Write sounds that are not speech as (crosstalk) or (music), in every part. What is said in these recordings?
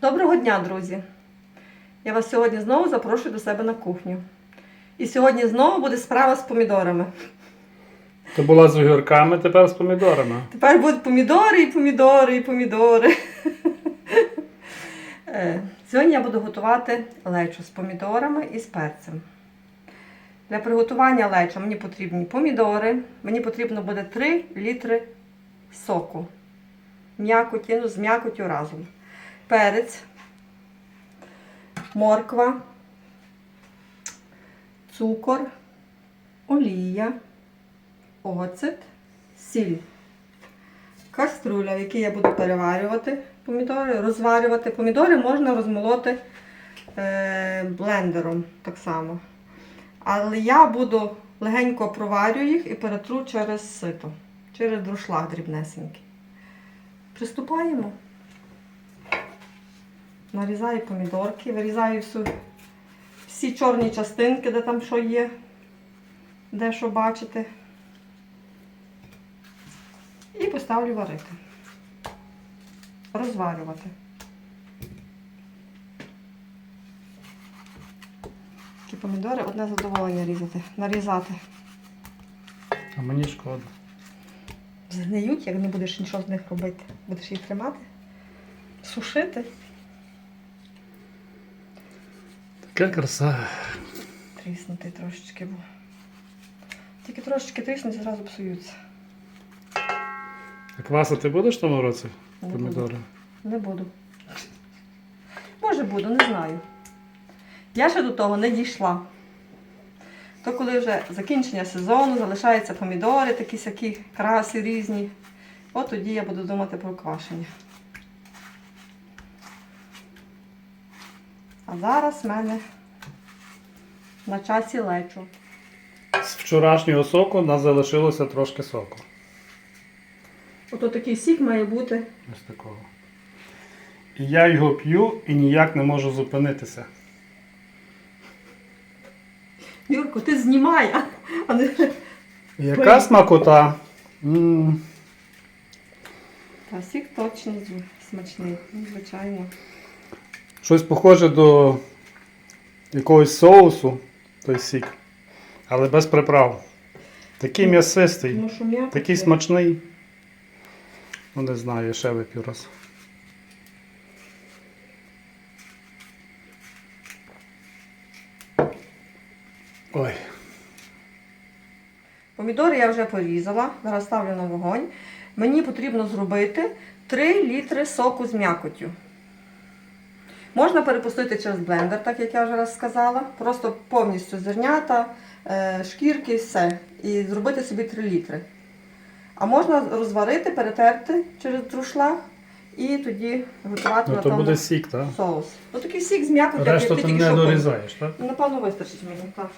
Доброго дня, друзі! Я вас сьогодні знову запрошую до себе на кухню. І сьогодні знову буде справа з помідорами. То була з огірками, тепер з помідорами. Тепер будуть помідори і помідори і помідори. Е, Сьогодні я буду готувати лечо з помідорами і з перцем. Для приготування лечо мені потрібні помідори. Мені потрібно буде 3 літри соку. М'якоті, ну, з м'якоттю разом. Перець, морква, цукор, олія, оцет, сіль. Каструля, в якій я буду переварювати помідори, розварювати. Помідори можна розмолоти е, блендером так само. Але я буду легенько проварю їх і перетру через сито, через друшлаг дрібнесенький. Приступаємо. Нарізаю помідорки, вирізаю всю, всі чорні частинки, де там що є, де що бачите. І поставлю варити. Розварювати. Такі помідори одне задоволення різати, нарізати. А мені шкода. Згниють, як не будеш нічого з них робити. Будеш їх тримати, сушити. Така краса. Тріснути трошечки. бо Тільки трошечки тріснуть, зразу псуються. А квасити будеш в тому році? Не Помідори. Не буду. Може буду, не знаю. Я ще до того не дійшла. То коли вже закінчення сезону, залишаються помідори, такі сякі краси різні. От тоді я буду думати про квашення. А зараз в мене на часі лечо. З вчорашнього соку нас залишилося трошки соку. Ото такий сік має бути. Ось такого. І я його п'ю і ніяк не можу зупинитися. Юрко, ти знімай, а- а не. Яка Ой. смакота? м Та сік точно смачний, ну, звичайно. Щось похоже до якогось соусу, той сік. Але без приправ. Такий м'ясистий, що м'яко. такий смачний. Ну не знаю, я ще вип'ю раз. Ой. Помідори я вже порізала, зараз ставлю на вогонь. Мені потрібно зробити 3 літри соку з м'якоттю. Можна перепустити через блендер, так як я вже раз сказала. Просто повністю зернята, е, шкірки, все. І зробити собі 3 літри. А можна розварити, перетерти через друшлаг і тоді готувати Ну то напевно, буде сік, так? соус. Отакий сік з як Решту ти тільки не що дорізаєш, так? Напевно, вистачить мені. Так.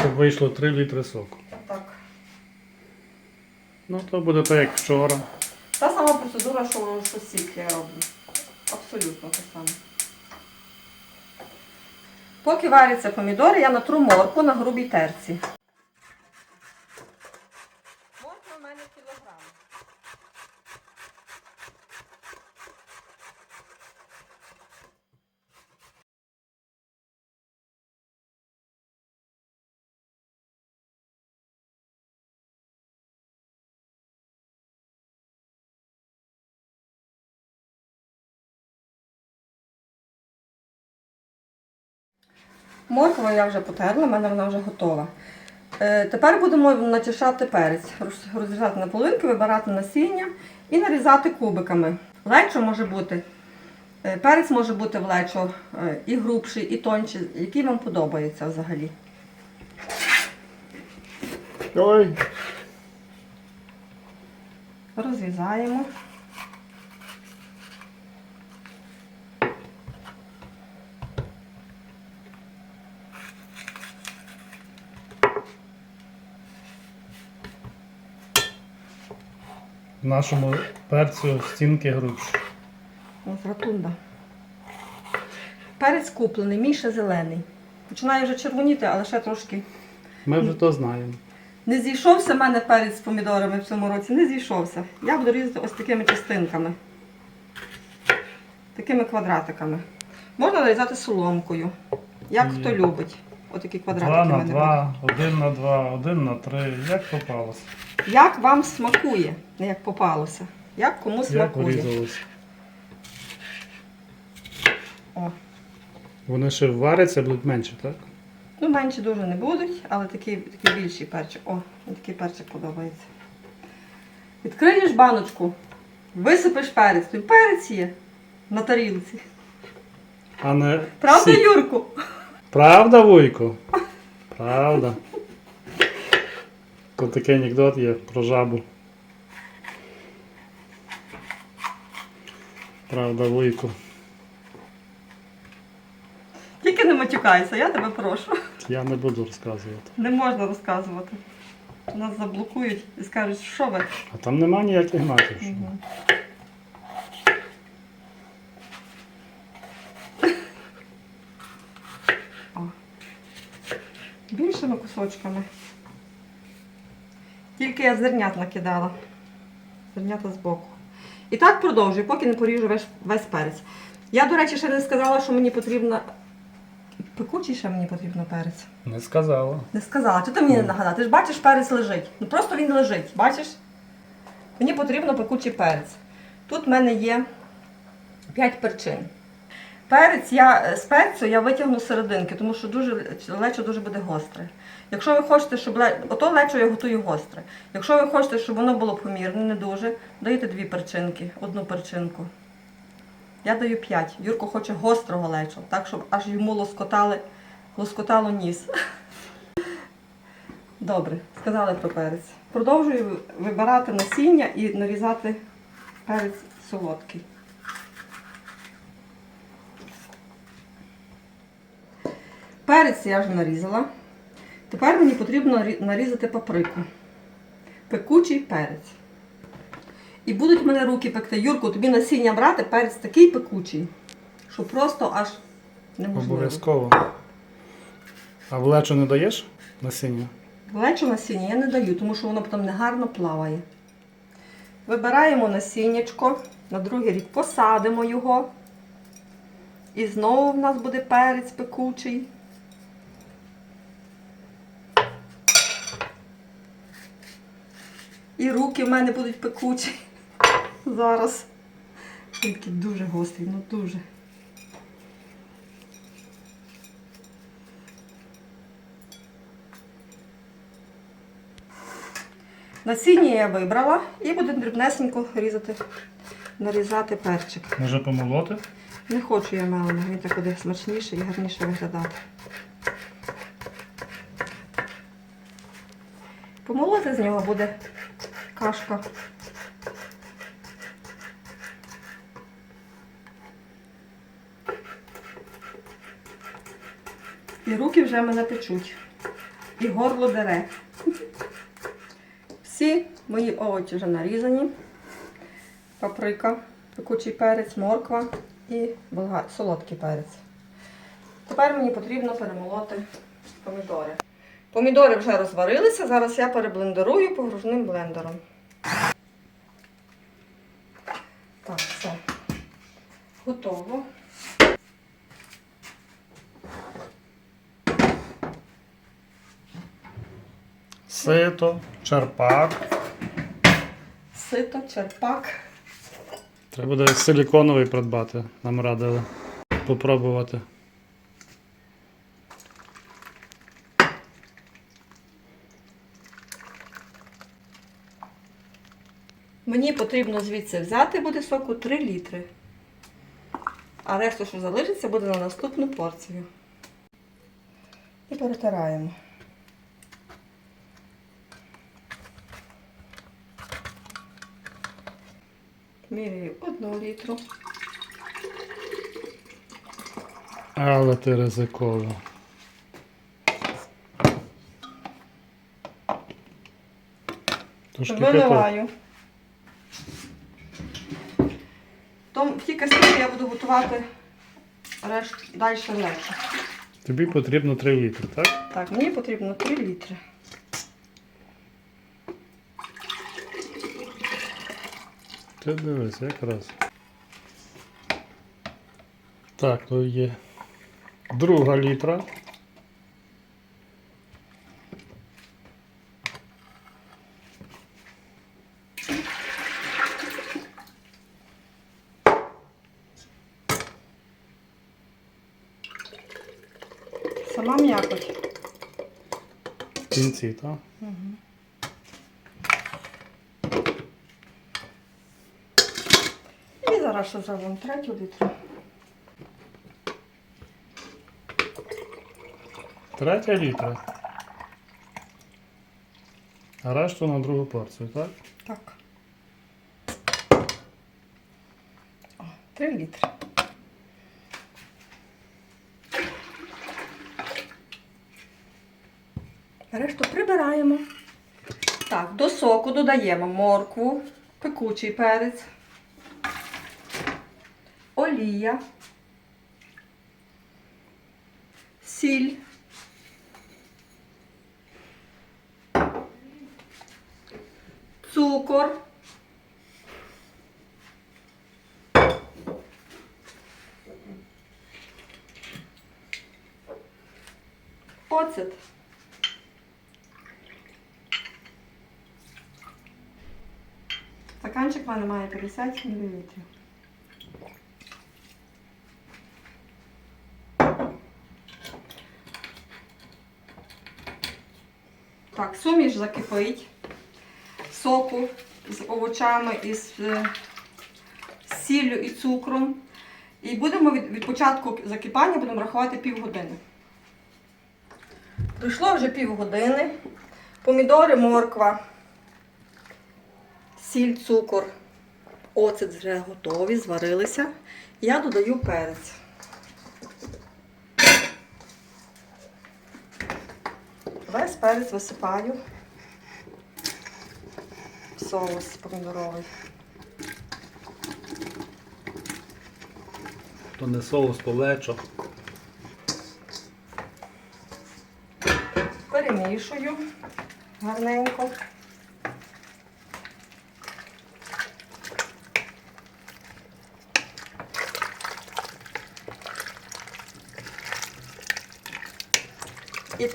Щоб вийшло 3 літри соку. так. Ну то буде так, як вчора. Та сама процедура, що, що сік я роблю. Абсолютно те саме. Поки варяться помідори, я натру морку на грубій терці. Морква в мене кілограм. Морква я вже потерла, в мене вона вже готова. Е, тепер будемо начищати перець, розрізати на половинки, вибирати насіння і нарізати кубиками. Лечо може бути, е, перець може бути в лечо е, і грубший, і тонший, який вам подобається взагалі. Ой. Розрізаємо. Нашому перцю стінки грубші. Ось ротунда. Перець куплений, мій ще зелений. Починає вже червоніти, але ще трошки Ми вже то знаємо. Не зійшовся в мене перець з помідорами в цьому році, не зійшовся. Я буду різати ось такими частинками. такими квадратиками. Можна нарізати соломкою, як хто любить. Отакі Два квадратики. в на мене два, один на два, один на три. Як попалося? Як вам смакує, не як попалося. Як кому Як смакує. врізалось? О. Вони ще варяться, будуть менше, так? Ну, менше дуже не будуть, але такий, такий більший перчик. О, мені такий перчик подобається. Відкриєш баночку, висипеш перець. Тут перець є на тарілці. А не Правда, сік. Юрку? Правда, Вуйко? Правда. Тут такий анекдот є про жабу. Правда, Вуйко. Тільки не матюкайся, я тебе прошу. Я не буду розказувати. Не можна розказувати. Нас заблокують і скажуть, що ви. А там нема ніяких знаків. що- Більшими кусочками. Тільки я зернят накидала. Зернята збоку. І так продовжую, поки не поріжу весь, весь перець. Я, до речі, ще не сказала, що мені потрібно. Пекучий ще мені потрібно перець. Не сказала. Не сказала, чи ти мені не нагадала? Ти ж бачиш, перець лежить. Ну просто він лежить, бачиш? Мені потрібно пекучий перець. Тут в мене є 5 перчин. Перець я е, з перцю я витягну серединки, тому що дуже лечо дуже буде гостре. Якщо ви хочете, щоб ле... ото лечо я готую гостре. Якщо ви хочете, щоб воно було помірне, не дуже, даєте дві перчинки, одну перчинку. Я даю 5. Юрко хоче гострого лечо, так щоб аж йому лоскотали, лоскотало ніс. (laughs) Добре, сказали про перець. Продовжую вибирати насіння і нарізати перець солодкий. Перець я вже нарізала. Тепер мені потрібно нарізати паприку. Пекучий перець. І будуть в мене руки пекти. Юрку, тобі насіння брати, перець такий пекучий, що просто аж неможливо. Обов'язково. А в лечо не даєш насіння? Лечо насіння я не даю, тому що воно потім негарно плаває. Вибираємо насіннячко, на другий рік посадимо його. І знову в нас буде перець пекучий. І руки в мене будуть пекучі. Зараз. Він дуже гострий, ну дуже. Насіння я вибрала і буду дрібнесенько різати, нарізати перчик. Може помолоти? Не хочу я мелена, він так буде смачніше і гарніше виглядати. Помолоти з нього буде кашка. І руки вже мене печуть. І горло дере. Всі мої овочі вже нарізані. Паприка, пекучий перець, морква і солодкий перець. Тепер мені потрібно перемолоти помідори. Помідори вже розварилися, зараз я переблендерую погружним блендером. Так, все. Готово. Сито, черпак. Сито, черпак. Треба буде силіконовий придбати. Нам радили. Попробувати. Мені потрібно звідси взяти буде соку 3 літри. А решту, що залишиться, буде на наступну порцію. І перетираємо. Міряю 1 літру. Але ти ризиково. Тож кипяток. Виливаю. Кастрюлі готувати решт, далі легше. Тобі потрібно 3 літри, так? Так, мені потрібно 3 літри. Ти дивись, якраз. Так, то є друга літра. Сама м'якоть. В кінці, так? І зараз ще залом третю літру. Третя літра. А решту на другу порцію, так? Так. О, три літри. Решту прибираємо. Так, до соку додаємо моркву, пекучий перець, олія, сіль. Цукор. Оцет. В мене має 50 мл. Так, суміш закипить соку з овочами і з е, сіллю і цукром. І будемо від, від початку закипання будемо рахувати півгодини. Пройшло вже півгодини. Помідори, морква, сіль, цукор, оцет вже готові, зварилися. Я додаю перець. Весь перець висипаю в соус помідоровий. То не соус полечо. Перемішую гарненько.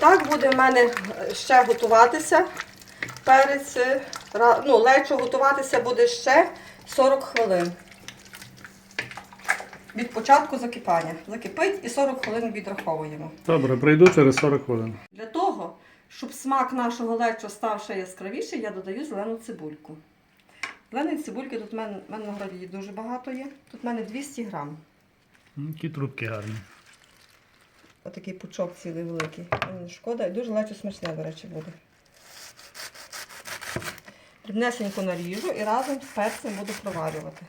Так буде в мене ще готуватися перець. е, Ну, лечо готуватися буде ще 40 хвилин. Від початку закипання. Закипить і 40 хвилин відраховуємо. Добре, прийду через 40 хвилин. Для того, щоб смак нашого лечо став ще яскравіший, я додаю зелену цибульку. Зеленої цибульки тут в мене, в мене на дуже багато є. Тут в мене 200 грам. Які трубки гарні. Отакий пучок цілий великий. Шкода і дуже лечо смачне, до речі, буде. Дрібнесенько наріжу і разом з перцем буду проварювати.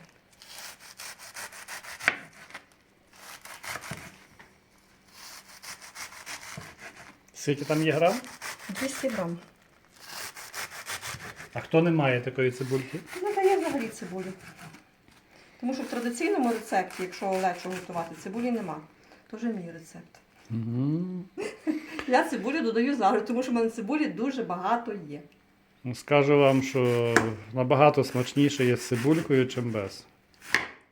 Скільки там є грам? 200 грам. А хто не має такої цибульки? Не дає взагалі цибулі. Тому що в традиційному рецепті, якщо лечо готувати, цибулі нема. То мій рецепт. Я цибулю додаю завжди, тому що в мене цибулі дуже багато є. Ну, Скажу вам, що набагато смачніше є з цибулькою, чим без.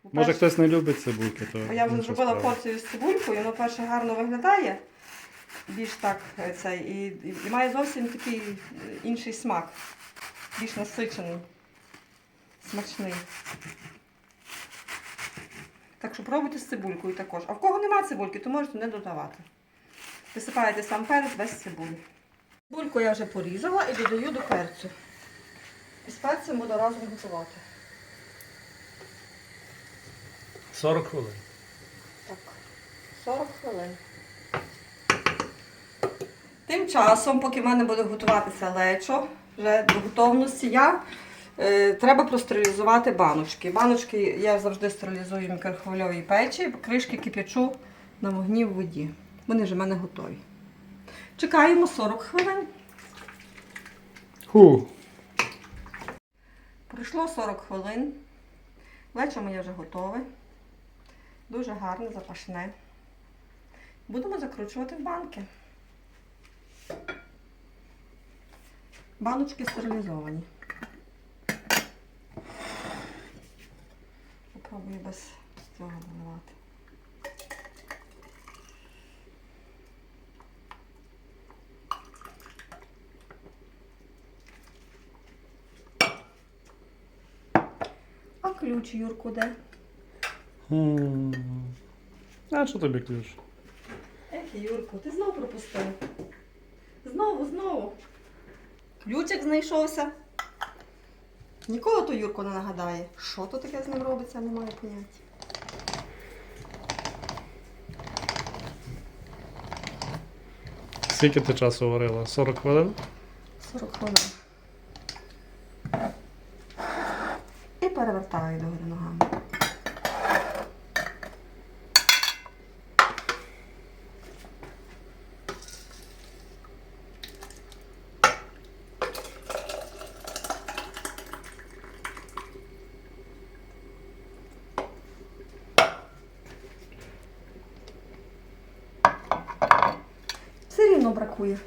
Може По-перше, хтось не любить цибульки, то. Я вже інша зробила справа. порцію з цибулькою, воно перше гарно виглядає. Більш так е, цей, і, і, і має зовсім такий е, інший смак. Більш насичений, смачний. Так що пробуйте з цибулькою також. А в кого нема цибульки, то можете не додавати. Висипаєте сам перець без цибулі. Цибульку я вже порізала і додаю до перцю. І з перцем буду разом готувати. 40 хвилин. Так, 40 хвилин. Тим часом, поки в мене буде готуватися лечо, вже до готовності, я треба простерилізувати баночки. Баночки я завжди стерилізую в мікрохвильовій печі, кришки кип'ячу на вогні в воді. Вони вже в мене готові. Чекаємо 40 хвилин. Ху. Пройшло 40 хвилин. Лечо моє вже готове. Дуже гарне, запашне. Будемо закручувати в банки. Баночки стерилізовані. спробую без цього наливати. А ключ, Юрку, де? М. А що тобі ключ? Ех, Юрку, ти знов пропустив. Знову, знову. Ключик знайшовся. Ніколи то Юрку не нагадає. Що то таке з ним робиться, немає поняття. Скільки ти часу варила? 40 хвилин? 40 хвилин. Все бракує.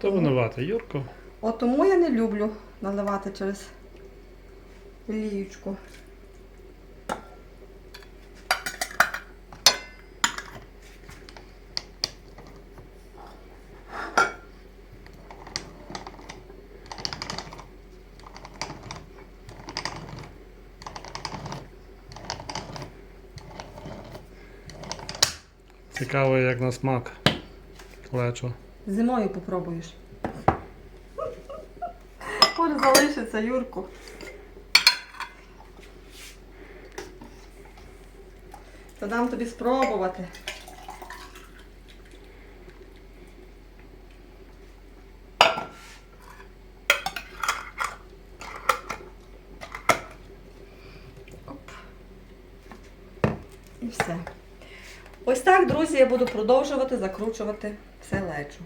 То винувати, Юрко. От тому я не люблю наливати через ліючку. Цікаво, як на смак. Лечо. Зимою попробуєш. Може залишиться, Юрку. То дам тобі спробувати. Оп. І все. Ось так, друзі, я буду продовжувати закручувати все лечо.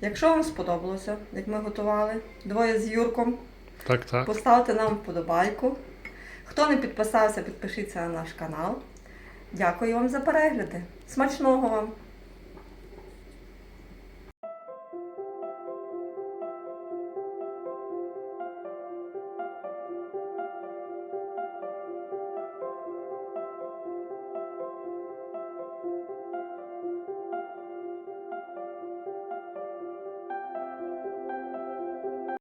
Якщо вам сподобалося, як ми готували двоє з Юрком, Так, так. поставте нам вподобайку. Хто не підписався, підпишіться на наш канал. Дякую вам за перегляди. Смачного вам!